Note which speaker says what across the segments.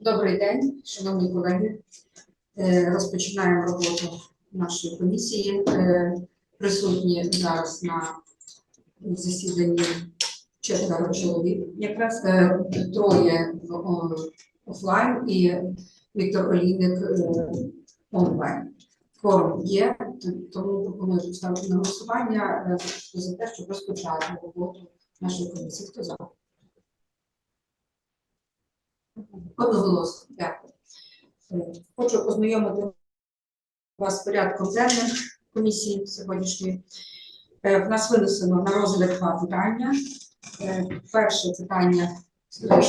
Speaker 1: Добрий день, шановні колеги. Е, Розпочинаємо роботу нашої комісії. Е, Присутні зараз на засіданні четверо чоловік.
Speaker 2: Якраз
Speaker 1: Е, Троє офлайн і Віктор Олійник онлайн. Форум є, тому пропоную поставити на голосування за те, щоб розпочати роботу нашої комісії. Хто за? Одноголосно, дякую. Е, Хочу ознайомити вас з порядком денним комісії сьогоднішньої. Е, В нас винесено на розгляд два питання. Е, Перше питання про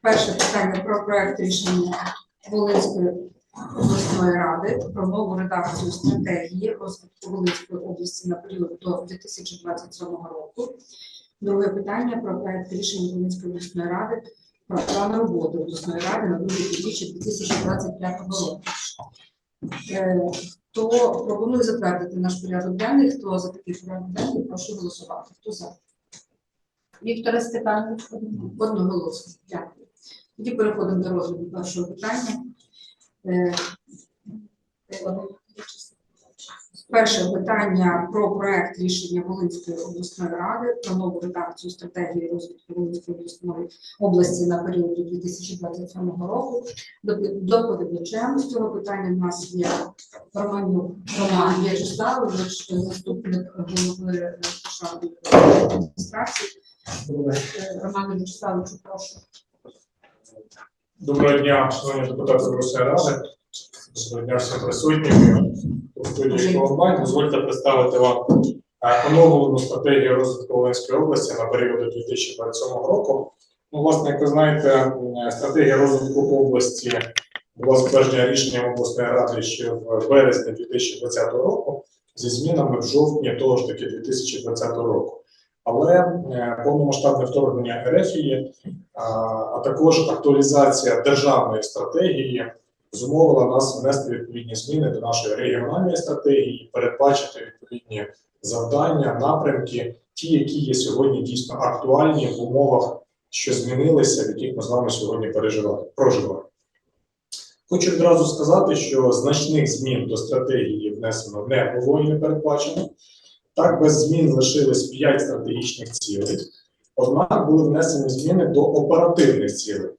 Speaker 1: перше питання про проект рішення Волинської обласної ради про нову редакцію стратегії розвитку Волинської області на період до 2027 року. Друге питання про проект рішення Волинської обласної ради про план роботи обласної ради на другий півріччя 2025 року. Е, Хто пропонує затвердити наш порядок денний? Хто за такий порядок денний? Прошу голосувати. Хто за?
Speaker 2: Віктора Степанович.
Speaker 1: Одноголосно. Дякую. Тоді переходимо до розгляду першого питання. Перше питання про проект рішення Волинської обласної ради про нову редакцію стратегії розвитку Волинської обласної області на період до 2027 року. Доповідачем з цього питання в нас є Романюк Роман В'ячеславович, заступник голови державної адміністрації. Е, Роману Вячеславовичу, прошу.
Speaker 3: Доброго дня, шановні депутати Верховної Ради. Доброго дня всім присутнім. Студії онлайн дозвольте представити вам е, оновлену стратегію розвитку Волинської області на період до 2027 року. Ну, власне, як ви знаєте, стратегія розвитку області була затверджена рішенням обласної ради ще в березні 2020 року зі змінами в жовтні того ж таки 2020 року. Але е, повномасштабне вторгнення РФії а, а також актуалізація державної стратегії зумовила нас внести відповідні зміни до нашої регіональної стратегії передбачити відповідні завдання, напрямки, ті, які є сьогодні дійсно актуальні в умовах, що змінилися, в яких ми з вами сьогодні переживаємо, проживаємо. Хочу відразу сказати, що значних змін до стратегії внесено не було і не передбачено. Так, без змін лишились 5 стратегічних цілей. Однак були внесені зміни до оперативних цілей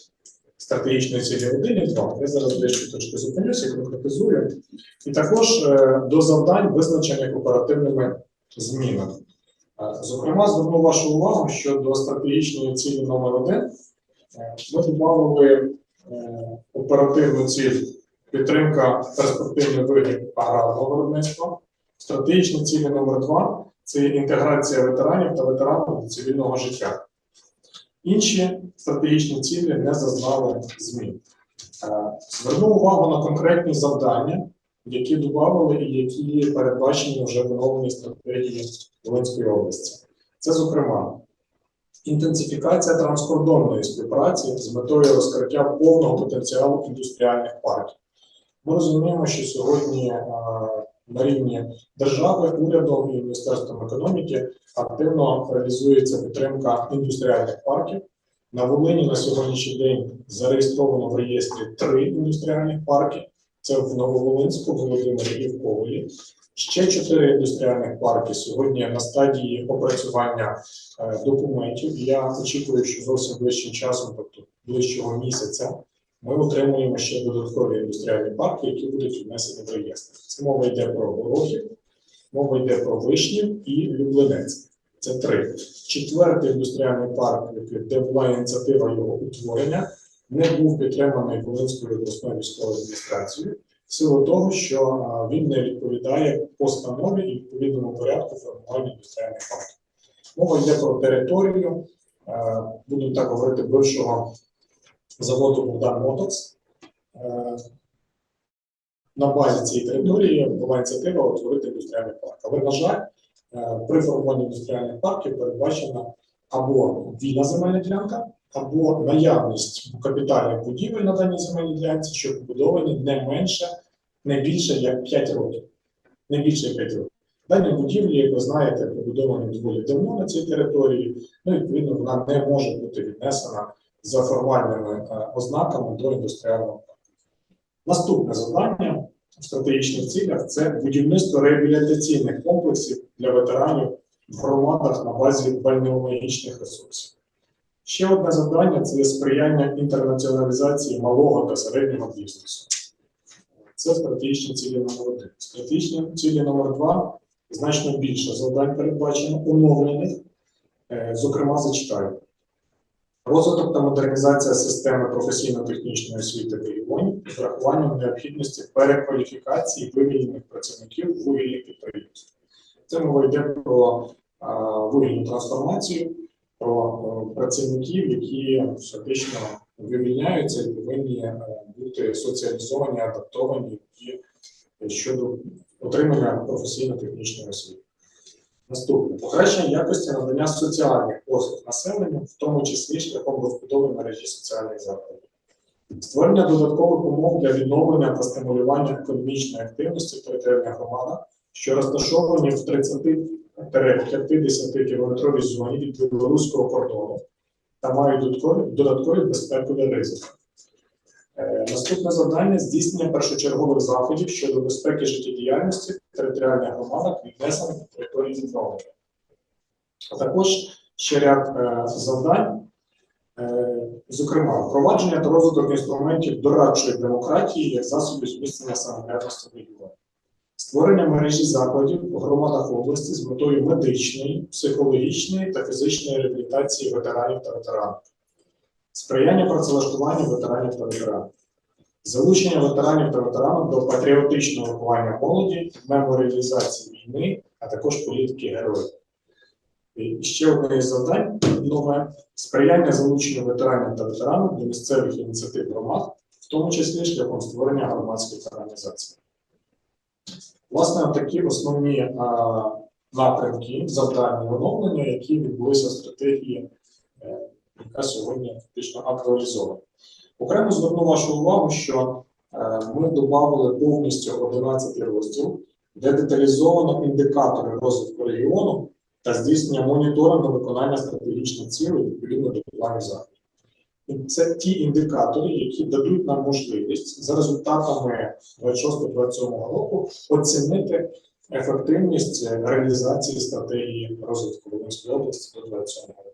Speaker 3: стратегічної цілі 1 і 2. Я зараз дещо точки зупинюся конкретизую. І також е, до завдань, визначених оперативними змінами. Е, Зокрема, зверну вашу увагу, що до стратегічної цілі номер 1 е, ми додали е, оперативну ціль підтримка перспективних видів аграрного виробництва. Стратегічні цілі номер 2 це інтеграція ветеранів та ветеранів до цивільного життя. Інші стратегічні цілі не зазнали змін. Е, Зверну увагу на конкретні завдання, які додавали і які передбачені вже в оновленій стратегії Волинської області. Це, зокрема, інтенсифікація транскордонної співпраці з метою розкриття повного потенціалу індустріальних парків. Ми розуміємо, що сьогодні е, на рівні держави, урядом і Міністерством економіки активно реалізується підтримка індустріальних парків. На Волині на сьогоднішній день зареєстровано в реєстрі три індустріальних парки. Це в Нововолинську, Володимирі і в Ковелі. Ще чотири індустріальних парки сьогодні на стадії опрацювання е, документів. Я очікую, що зовсім ближчим часом, тобто ближчого місяця, ми отримуємо ще додаткові індустріальні парки, які будуть внесені в реєстр. Це мова йде про Горохів, мова йде про Вишнів і Люблинець. Це три. Четвертий індустріальний парк, де була ініціатива його утворення, не був підтриманий Волинською обласною військовою адміністрацією в силу того, що він не відповідає постанові і відповідному порядку формування індустріальних парків. Мова йде про територію, будемо так говорити, бившого заводу Богдан Мотокс. Е, На базі цієї території була ініціатива утворити індустріальний парк. Але, на жаль, е, при формуванні індустріальних парків передбачена або вільна земельна ділянка, або наявність капітальних будівель на даній земельній ділянці, що побудовані не менше, не більше як 5 років. Не більше як 5 років. Дані будівлі, як ви знаєте, побудовані доволі давно на цій території, ну, відповідно, вона не може бути віднесена за формальними е, ознаками до індустріального парку. Наступне завдання в стратегічних цілях це будівництво реабілітаційних комплексів для ветеранів в громадах на базі бальнеологічних ресурсів. Ще одне завдання це сприяння інтернаціоналізації малого та середнього бізнесу. Це стратегічні цілі номер один. Стратегічні цілі номер два значно більше завдань передбачено оновлених. Е, Зокрема, зачитаю. Розвиток та модернізація системи професійно-технічної освіти в регіоні з врахуванням необхідності перекваліфікації вивільнених працівників вугільних підприємств. Це мова йде про вугільну трансформацію, про е, працівників, які фактично вивільняються і повинні е, бути соціалізовані, адаптовані щодо отримання професійно-технічної освіти. Наступне покращення якості надання соціальних послуг населенню, в тому числі шляхом розбудови мережі соціальних закладів. Створення додаткових умов для відновлення та стимулювання економічної активності в територіальних громадах, що розташовані в 30-50 кілометровій зоні від білоруського кордону та мають додаткові, додаткові безпекові ризики. Е, Наступне завдання здійснення першочергових заходів щодо безпеки життєдіяльності територіальних громадах, віднесених до території. А також ще ряд е, завдань, е, зокрема, впровадження та розвиток інструментів дорадчої демократії як засобів зміцнення самоврядності в регіоні. Створення мережі закладів у громадах області з метою медичної, психологічної та фізичної реабілітації ветеранів та ветеранів сприяння працевлаштуванню ветеранів та ветеранів, залучення ветеранів та ветеранів до патріотичного виховання молоді, меморіалізації війни, а також політики героїв. І ще одне із завдань нове сприяння залученню ветеранів та ветеранів до місцевих ініціатив громад, в тому числі шляхом створення громадських організацій. Власне, такі основні а, напрямки, завдання оновлення, які відбулися в стратегії е, яка сьогодні фактично актуалізована. Окремо зверну вашу увагу, що е, ми додали повністю 11 розділ, де деталізовано індикатори розвитку регіону та здійснення моніторингу виконання стратегічних цілей відповідно до планів заходів. Це ті індикатори, які дадуть нам можливість за результатами 26-27 року оцінити ефективність реалізації стратегії розвитку Волинської області до 27 року.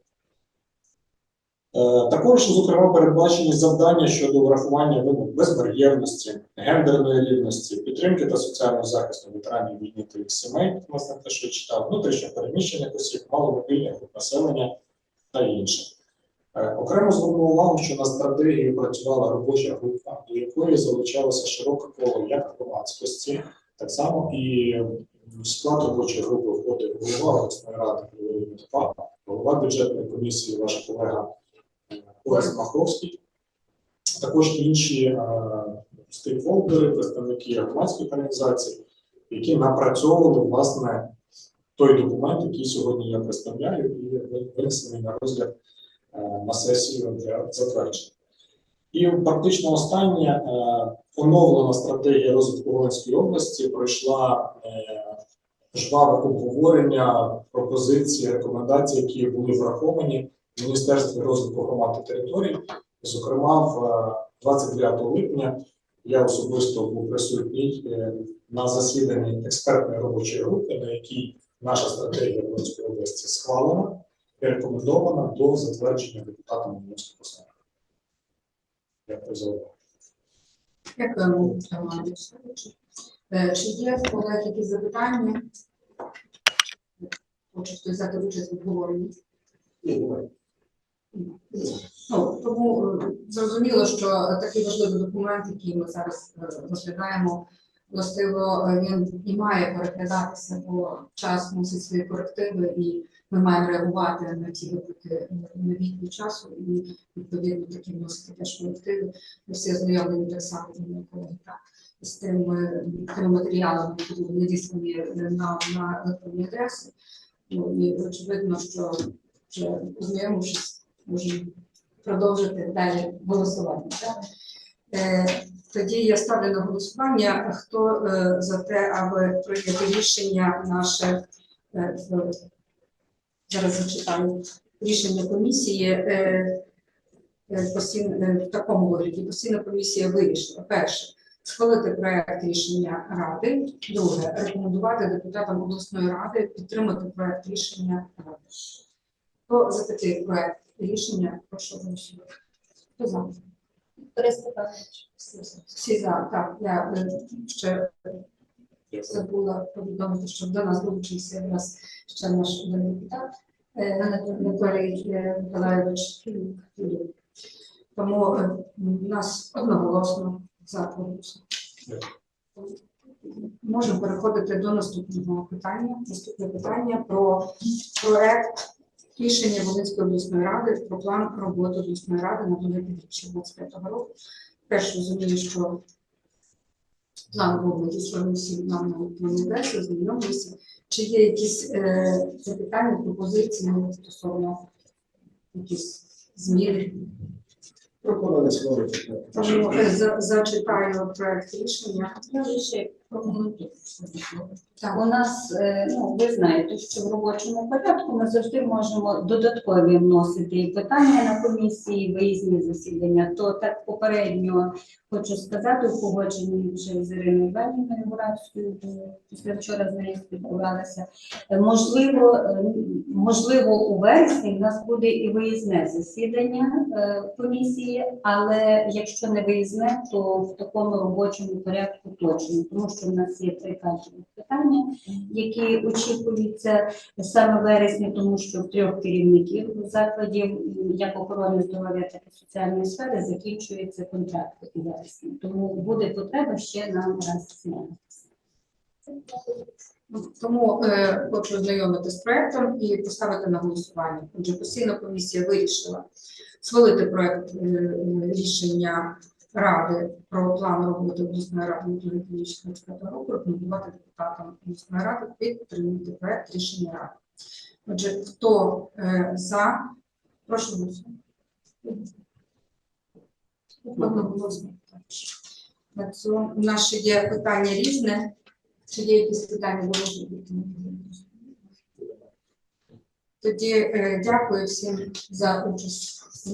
Speaker 3: Е, Також, зокрема, передбачені завдання щодо врахування вимог безбар'єрності, гендерної рівності, підтримки та соціального захисту ветеранів війни та їх сімей, власне, те, що я читав, внутрішньо переміщених осіб, маломобільних населення та інше. Е, Окремо зверну увагу, що на стратегію працювала робоча група, до якої залучалося широке коло як громадськості, так само і склад робочої групи входить голова обласної ради Митопа, голова бюджетної комісії, ваш колега Олег Маховський, також інші е, стейкхолдери, представники громадських організацій, які напрацьовували власне той документ, який сьогодні я представляю, і винесений на розгляд е, на сесію для затвердження. І практично останнє е, оновлена стратегія розвитку Волинської області пройшла жваве обговорення пропозиції, рекомендацій, які були враховані Міністерстві розвитку громад та територій. Зокрема, в е, 29 липня я особисто був присутній е, на засіданні експертної робочої групи, на якій наша стратегія Волинської області схвалена і рекомендована до затвердження депутатами Волинського Посади. Дякую за увагу.
Speaker 1: Дякуємо. Е, Чи є в колег якісь запитання? Хоче хтось взяти участь в обговоренні? Ну, тому е, зрозуміло, що такий важливий документ, який ми зараз е, розглядаємо, властиво е, він і має переглядатися, бо час мусить свої корективи, і ми маємо реагувати на ті виклики на віку часу, і відповідно такі вносити теж корективи. Ми всі ознайомлені так само колеги, так, з тими, тими матеріалами, які були надіслані на, на електронні адреси. Ну, і очевидно, що вже ознайомившись, можемо продовжити далі голосування. Так? Е, Тоді я ставлю на голосування, хто е, за те, аби прийняти рішення наше е, зараз зачитаю рішення комісії. В такому вигляді постійна комісія вирішила перше схвалити проект рішення ради. Друге рекомендувати депутатам обласної ради підтримати проект рішення ради. Хто за такий проект рішення? Прошу голосувати. Хто за? Всі за. Так, я е, ще забула повідомити, що до нас долучився в нас ще наш депутат е, Анатолій е, Миколайович Філіп. Філіп. Тому у нас одноголосно за проголосу. Можемо переходити до наступного питання. Наступне питання про проект рішення Волинської обласної ради про план роботи обласної ради на 2025 року. Теж розумію, що план був надісланий всім нам на знайомилися. Чи є якісь е, запитання, пропозиції стосовно якісь змін?
Speaker 4: Пропоную
Speaker 1: е, зачитаю проект рішення. Так.
Speaker 2: У нас, е, ну, ви знаєте, що в робочому порядку ми завжди можемо додаткові вносити і питання на комісії, виїзні засідання. То так попередньо хочу сказати, у погодженні вже з Іриною Іванівною Гуравською, бо після вчора з нею спілкувалася. Е, Можливо, е, можливо, у вересні в нас буде і виїзне засідання е, комісії, але якщо не виїзне, то в такому робочому порядку точно, тому що в нас є три кадрові питання, які очікуються саме в вересні, тому що в трьох керівників закладів як охорони здоров'я, так і соціальної сфери закінчуються контракти у вересні. Тому буде потреба ще нам раз зняти.
Speaker 1: Тому е, хочу ознайомити з проектом і поставити на голосування. Отже, постійна комісія вирішила схвалити проект е, рішення Ради про план роботи обласної ради на 2025 року, рекомендувати депутатам обласної ради підтримати проект рішення ради. Отже, хто е, за, прошу голосувати. Одноголосно. У нас ще є питання різне. Чи є якісь питання до? Тоді е, дякую всім за участь в